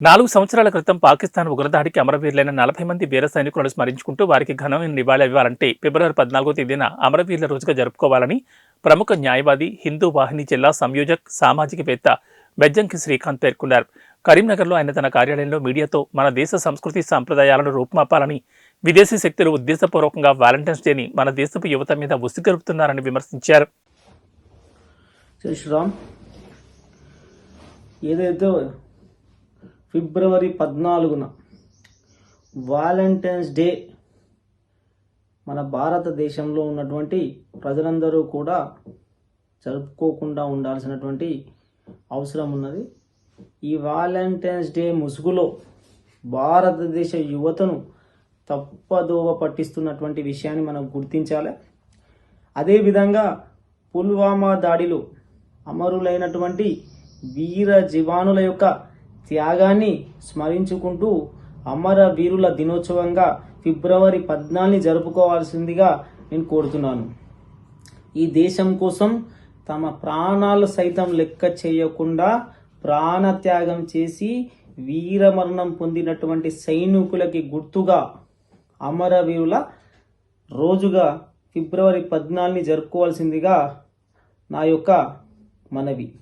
నాలుగు సంవత్సరాల క్రితం పాకిస్తాన్ ఉగ్రదాడికి అమరవీరులైన నలభై మంది వీర సైనికులను స్మరించుకుంటూ వారికి ఘనమైన నివాళి ఇవ్వాలంటే ఫిబ్రవరి పద్నాలుగో తేదీన అమరవీరుల రోజుగా జరుపుకోవాలని ప్రముఖ న్యాయవాది హిందూ వాహిని జిల్లా సంయోజక్ సామాజికవేత్త బెజ్జంకి శ్రీకాంత్ పేర్కొన్నారు. కరీంనగర్లో ఆయన తన కార్యాలయంలో మీడియాతో మన దేశ సంస్కృతి సాంప్రదాయాలను రూపుమాపాలని విదేశీ శక్తులు ఉద్దేశపూర్వకంగా వాలంటైన్స్ డేని మన దేశపు యువత మీద ఉసిగొలుపుతున్నారని విమర్శించారు. ఏదైతే ఫిబ్రవరి పద్నాలుగున వాలంటైన్స్ డే మన భారతదేశంలో ఉన్నటువంటి ప్రజలందరూ కూడా జరుపుకోకుండా ఉండాల్సినటువంటి అవసరం ఉన్నది. ఈ వాలంటైన్స్ డే ముసుగులో భారతదేశ యువతను తప్పదోవ పట్టిస్తున్నటువంటి విషయాన్ని మనం గుర్తించాలి. అదేవిధంగా పుల్వామా దాడిలో అమరులైనటువంటి వీర జీవానుల యొక్క త్యాగాన్ని స్మరించుకుంటూ అమర వీరుల దినోత్సవంగా ఫిబ్రవరి పద్నాలుగుని జరుపుకోవాల్సిందిగా నేను కోరుతున్నాను. ఈ దేశం కోసం తమ ప్రాణాలు సైతం లెక్క చేయకుండా ప్రాణత్యాగం చేసి వీరమరణం పొందినటువంటి సైనికులకి గుర్తుగా అమరవీరుల రోజుగా ఫిబ్రవరి పద్నాలుగుని జరుపుకోవాల్సిందిగా నా యొక్క మనవి.